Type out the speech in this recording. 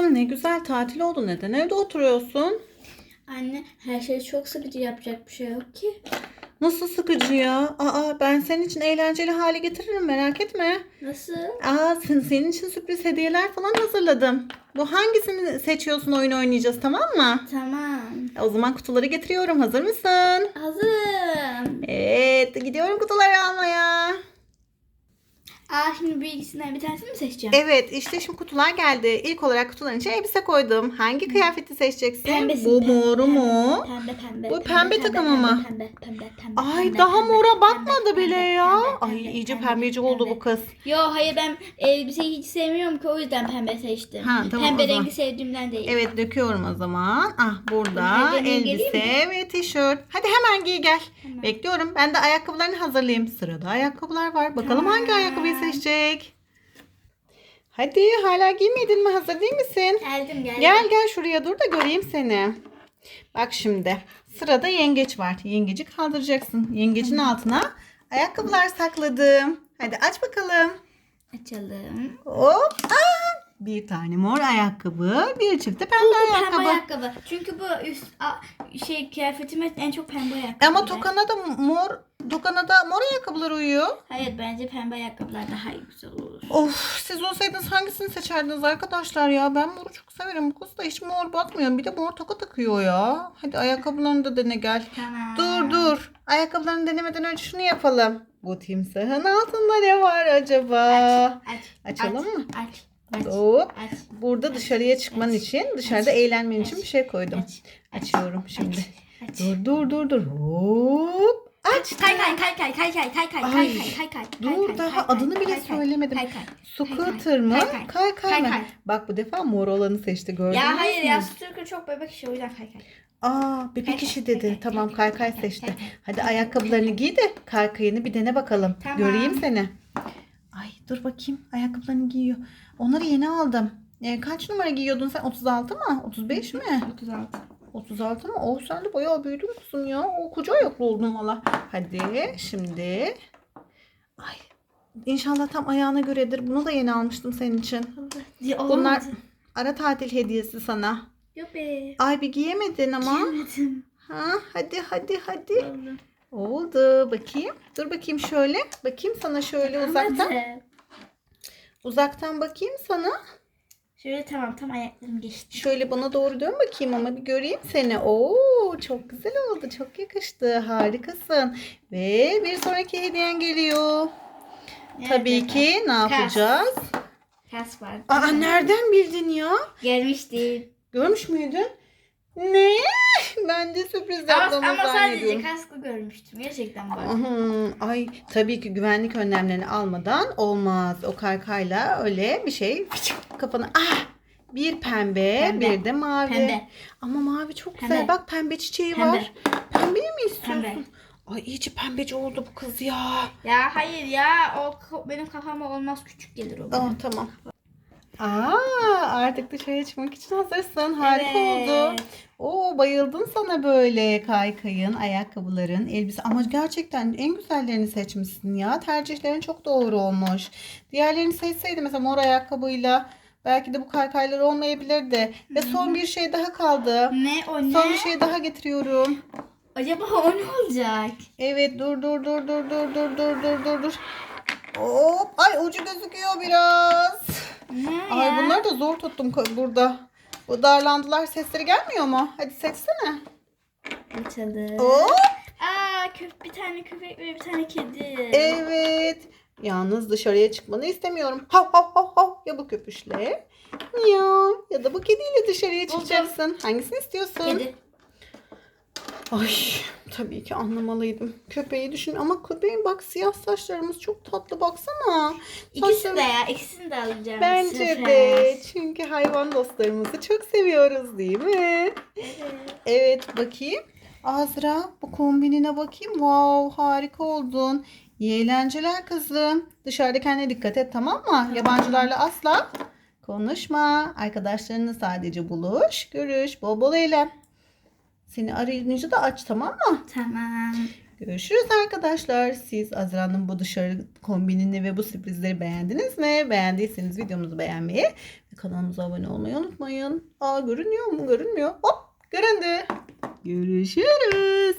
Kızım ne güzel tatil oldu. Neden evde oturuyorsun? Anne her şey çok sıkıcı yapacak bir şey yok ki. Nasıl sıkıcı ya? Aa ben senin için eğlenceli hale getiririm merak etme. Nasıl? Aa sen- senin için sürpriz hediyeler falan hazırladım. Bu hangisini seçiyorsun oyun oynayacağız tamam mı? Tamam. O zaman kutuları getiriyorum. Hazır mısın? Hazırım. Evet gidiyorum kutuları almaya. Aa şimdi bir ikisinden bir tanesini mi seçeceğim? Evet işte şimdi kutular geldi. İlk olarak kutuların içine elbise koydum. Hangi kıyafeti seçeceksin? Pembesi, Bu pembe, moru pembe, mu? Pembe pembe. Bu pembe takımı mı? Pembe pembe pembe. Ay pembe, daha pembe, mora pembe, bakmadı pembe, bile pembe, ya. pembe, Ay pembe, iyice pembe, pembeci oldu pembe. bu kız. Yo hayır ben elbiseyi hiç sevmiyorum ki o yüzden pembe seçtim. Ha, tamam, pembe rengi sevdiğimden değil. Evet döküyorum o zaman. Ah burada elbise ve tişört. Hadi hemen giy gel. Tamam. Bekliyorum. Ben de ayakkabılarını hazırlayayım. Sırada ayakkabılar var. Bakalım hangi Tamam. ayakkabıyı seçecek. Hadi hala giymedin mi? Hazır değil misin? Geldim geldim. Gel gel şuraya dur da göreyim seni. Bak şimdi sırada yengeç var. Yengeci kaldıracaksın. Yengecin altına ayakkabılar sakladım. Hadi aç bakalım. Açalım. Hop. Aa, bir tane mor ayakkabı, bir çifte pembe Bu ayakkabı. pembe ayakkabı. Çünkü bu üst a, şey kıyafetime en çok pembe ayakkabı. Ama tokana da mor, tokana da mor ayakkabılar uyuyor. Hayır bence pembe ayakkabılar daha güzel olur. Of siz olsaydınız hangisini seçerdiniz arkadaşlar ya? Ben moru çok severim. Bu kız da hiç mor bakmıyor. Bir de mor toka takıyor ya. Hadi ayakkabılarını da dene gel. Tamam. Dur dur. Ayakkabılarını denemeden önce şunu yapalım. Bu timsahın altında ne var acaba? Aç. Açalım aç, mı? Aç. Aç. Hop. Aç. Burada dışarıya çıkman için, dışarıda eğlenmen için bir şey koydum. Aç. Açıyorum şimdi. Aç. Dur dur dur dur. Hop. Aç. Kay kay kay kay kay kay kay kay Ay, kay kay kay dur, daha adını bile söylemedim. Scooter mı? Kay kay. Mı? Bak bu defa mor olanı seçti gördünüz Ya hayır mü? ya Scooter çok bebek işi o yüzden kay kay. Aa bebek işi dedi. Tamam kay kay kay, kay kay seçti. Hadi ayakkabılarını giy de kaykayını bir dene bakalım. Göreyim seni. Dur bakayım ayakkabılarını giyiyor. Onları yeni aldım. Ee, kaç numara giyiyordun sen? 36 mı? 35 mi? 36. 36 mı? Oh sen de bayağı büyüdün kızım ya. O koca ayaklı oldun valla. Hadi şimdi. Ay İnşallah tam ayağına göredir. Bunu da yeni almıştım senin için. Bunlar ara tatil hediyesi sana. Yok be. Ay bir giyemedin ama. Giyemedim. Ha, hadi hadi hadi. Oldu. Oldu. Bakayım. Dur bakayım şöyle. Bakayım sana şöyle uzaktan. Olmadı. Uzaktan bakayım sana. Şöyle tamam tam ayaklarım geçti. Şöyle bana doğru dön bakayım ama bir göreyim seni. Oo çok güzel oldu. Çok yakıştı. Harikasın. Ve bir sonraki hediyen geliyor. Tabii Nerede? ki ne yapacağız? Kas var. Aa nereden bildin ya? Gelmişti. Görmüş müydün? Ne? Ben de sürpriz Ama, yaptığımı ama sadece zannediyorum. kaskı görmüştüm. Gerçekten bak. Ahım, Ay tabii ki güvenlik önlemlerini almadan olmaz. O kaykayla öyle bir şey kafana ah bir pembe, Pembe. bir de mavi. Pembe. Ama mavi çok Pembe. güzel. Bak pembe çiçeği Pembe. var. Pembeyi mi istiyorsun? Pembe. Ay iyice pembeci oldu bu kız ya. Ya hayır ya o benim kafama olmaz küçük gelir o. Aa, tamam. Aa, artık dışarıya çıkmak için hazırsın. Harika oldu. Evet. Oo bayıldım sana böyle kaykayın, ayakkabıların, elbise. Ama gerçekten en güzellerini seçmişsin ya. Tercihlerin çok doğru olmuş. Diğerlerini seçseydi mesela mor ayakkabıyla belki de bu kaykaylar olmayabilirdi. Ve son bir şey daha kaldı. Ne o ne? Son bir şey daha getiriyorum. Acaba o ne olacak? Evet dur dur dur dur dur dur dur dur dur dur. Hop ay ucu gözüküyor biraz. Ne Ay ya? bunları da zor tuttum burada. Bu darlandılar sesleri gelmiyor mu? Hadi seçsene. Açalım. Hop. Aa köp bir tane köpek ve bir tane kedi. Evet. Yalnız dışarıya çıkmanı istemiyorum. Hav hav hav hav. Ya bu köpüşle ya ya da bu kediyle dışarıya çıkacaksın. Hangisini istiyorsun? Kedi. Ay tabii ki anlamalıydım. Köpeği düşün ama köpeğin bak siyah saçlarımız çok tatlı baksana. İkisini de Saçlarım- ya. ikisini de alacağım. Bence Sefer. de. Çünkü hayvan dostlarımızı çok seviyoruz değil mi? Evet. Evet bakayım. Azra bu kombinine bakayım. Wow harika oldun. İyi eğlenceler kızım. Dışarıda kendine dikkat et tamam mı? Yabancılarla asla konuşma. Arkadaşlarınla sadece buluş, görüş, bol bol eğlen. Seni arayınca da aç tamam mı? Tamam. Görüşürüz arkadaşlar. Siz Azra'nın bu dışarı kombinini ve bu sürprizleri beğendiniz mi? Beğendiyseniz videomuzu beğenmeyi ve kanalımıza abone olmayı unutmayın. Aa görünüyor mu? Görünmüyor. Hop göründü. Görüşürüz.